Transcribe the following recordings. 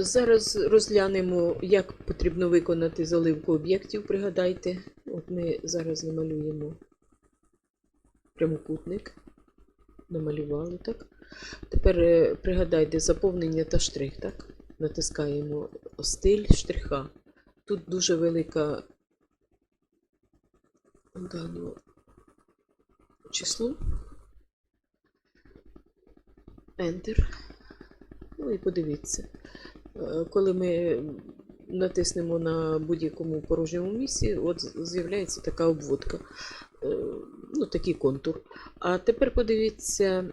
Зараз розглянемо, як потрібно виконати заливку об'єктів. Пригадайте, от ми зараз намалюємо прямокутник. Намалювали, так? Тепер е, пригадайте заповнення та штрих, так? Натискаємо стиль штриха. Тут дуже велика дано число. Enter. Ну і подивіться. Е, Коли ми натиснемо на будь-якому порожньому місці, от з'являється така обводка, е, ну такий контур. А тепер подивіться,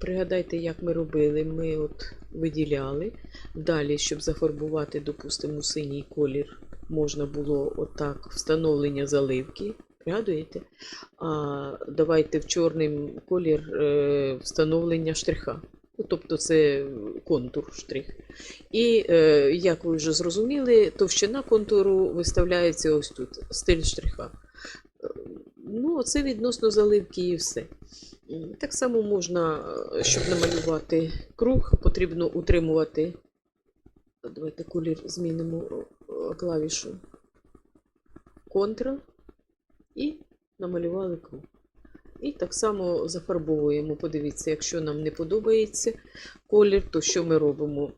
пригадайте, як ми робили. Ми от виділяли. Далі, щоб зафарбувати, допустимо, синій колір, можна було отак встановлення заливки. Пригадуєте? А давайте в чорний колір е, встановлення штриха. Ну, тобто це контур штрих. І, е, як ви вже зрозуміли, товщина контуру виставляється ось тут, стиль штриха. Ну, це відносно заливки і все. Так само можна, е, щоб намалювати круг, потрібно утримувати. Давайте колір змінимо клавішу Ctrl і намалювали круг. І так само зафарбовуємо. Подивіться, якщо нам не подобається колір, то що ми робимо?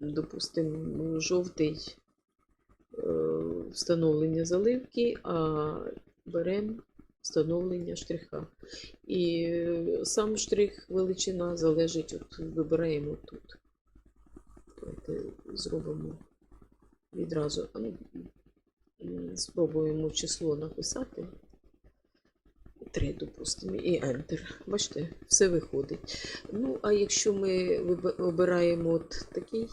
Допустимо, жовтий е, встановлення заливки, а беремо встановлення штриха. І сам штрих величина залежить, от вибираємо тут. Давайте зробимо відразу. ну, Спробуємо число написати. 3, допустимо, і Enter. Бачите, все виходить. Ну, а якщо ми обираємо от такий,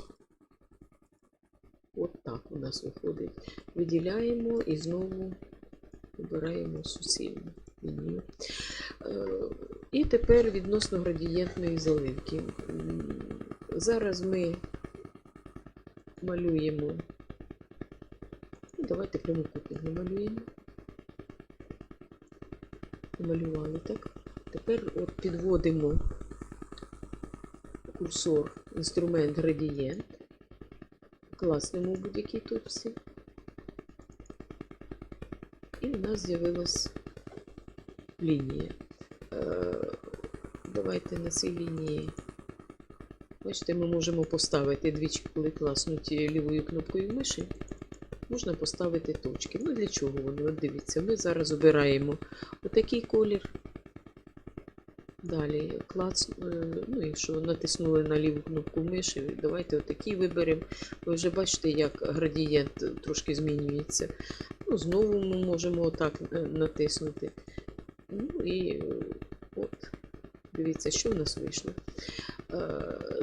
от так у нас виходить. Виділяємо і знову вибираємо суцільну лінію. Е, І тепер відносно градієнтної заливки. Зараз ми малюємо. Ну, Давайте прямокутник намалюємо намалювали, так? Тепер от підводимо курсор, інструмент градієнт, класнемо будь-якій точці. І в нас з'явилась лінія. Е, Давайте на цій лінії. Бачите, ми можемо поставити двічі, коли класнуть лівою кнопкою миші. Можна поставити точки. Ну для чого вони? От дивіться, ми зараз обираємо отакий колір. Далі клац, е, ну, якщо натиснули на ліву кнопку миші, давайте отакий виберемо. Ви вже бачите, як градієнт трошки змінюється. Ну, знову ми можемо отак е, натиснути. Ну і е, от, дивіться, що в нас вийшло.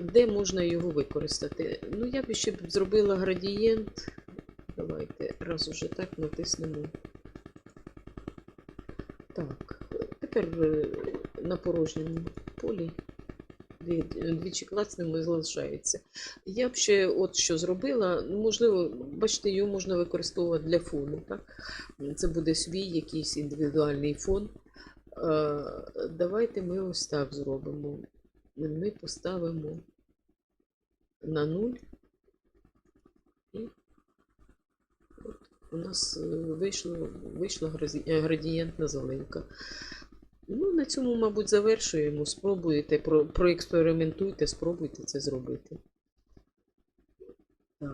Де можна його використати? Ну, я б ще зробила градієнт. Давайте раз уже так натиснемо. Так, тепер на порожньому полі двічі клацнемо і залишається. Я б ще от що зробила, можливо, бачите, його можна використовувати для фону. Так? Це буде свій якийсь індивідуальний фон. Е, Давайте ми ось так зробимо. Ми поставимо на 0 і от у нас е, вийшло, вийшла е, градієнтна заливка. Ну, на цьому, мабуть, завершуємо. Спробуйте, про- проекспериментуйте, спробуйте це зробити.